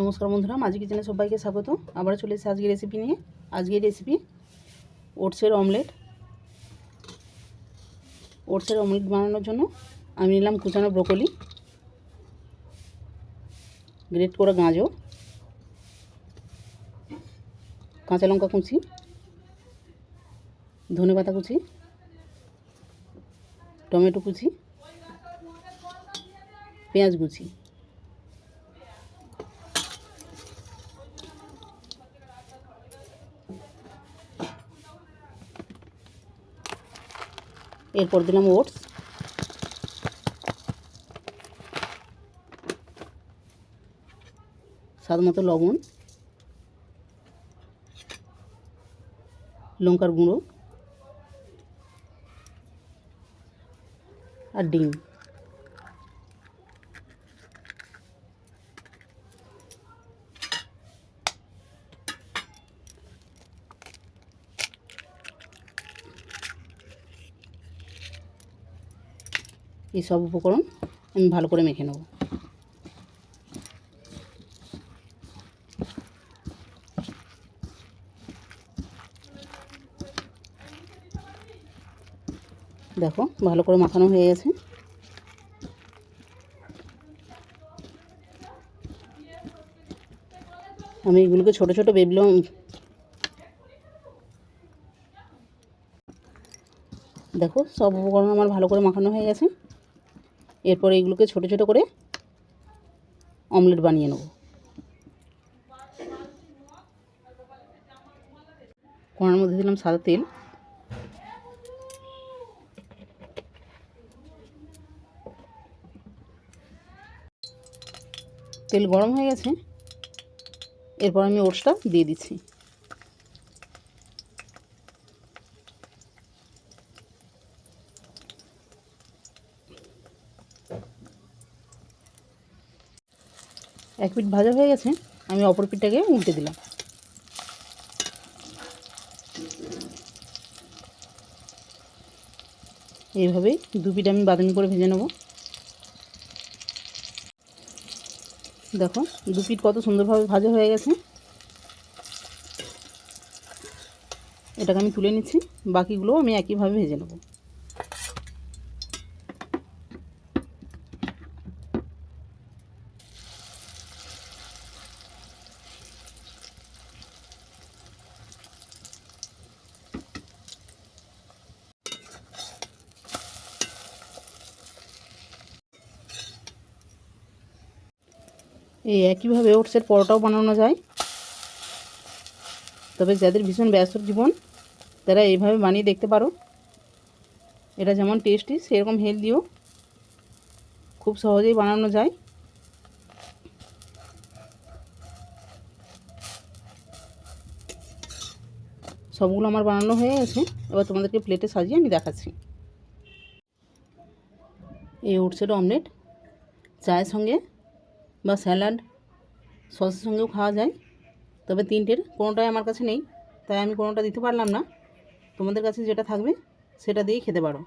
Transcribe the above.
নমস্কার বন্ধুরা মাঝি কিচেনে সবাইকে স্বাগত। আবার চলে এসেছি আজকের রেসিপি নিয়ে। আজকের রেসিপি ওটসের অমলেট ওটসের অমলেট বানানোর জন্য আমি নিলাম কুচানো ব্রোকলি গ্রেট করা গাঁজর, কাঁচা লঙ্কা কুচি, ধনে পাতা কুচি, টমেটো কুচি, পেঁয়াজ কুচি। এরপর দিলাম ওটস। স্বাদ মতো লবণ। লঙ্কার গুঁড়ো। আর ডিম। এই সব উপকরণ আমি ভালো করে মেখে নেব। দেখো, ভালো করে মাখানো হয়ে গেছে। আমি এগুলোকে ছোট ছোট বেবলো দেখো, সব উপকরণ আমার ভালো করে মাখানো হয়ে গেছে। এরপর এগুলোকে ছোট ছোট করে অমলেট বানিয়ে নেব। কড়ার মধ্যে দিলাম সাদা তেল। তেল গরম হয়ে গেছে। এরপর আমি ওটসটা দিয়ে দিচ্ছি। এক পিঠ ভাজা হয়ে গেছে, আমি অপর পিঠটাকে উল্টে দিলাম। এইভাবেই দু পিঠ আমি বাদামি করে ভেজে নেব। দেখো, দু পিঠ কত সুন্দরভাবে ভাজা হয়ে গেছে। এটাকে আমি তুলে নিচ্ছি বাকিগুলো আমি একইভাবে ভেজে নেব। এই একইভাবে ওটসের পরোটাও বানানো যায়। তবে যাদের ভীষণ ব্যস্ত জীবন, তারা এইভাবে বানিয়ে দেখতে পারো। এটা যেমন টেস্টি সেরকম হেলদিও খুব সহজেই বানানো যায়। সবগুলো আমার বানানো হয়ে গেছে, এবার তোমাদেরকে প্লেটে সাজিয়ে আমি দেখাচ্ছি। এই ওটসের অমলেট চায়ের সঙ্গে বা স্যালাড, সসের সঙ্গেও খাওয়া যায়। তবে তিনটের কোনোটাই আমার কাছে নেই। তাই আমি কোনোটা দিতে পারলাম না। তোমাদের কাছে যেটা থাকবে, সেটা দিয়েই খেতে পারো।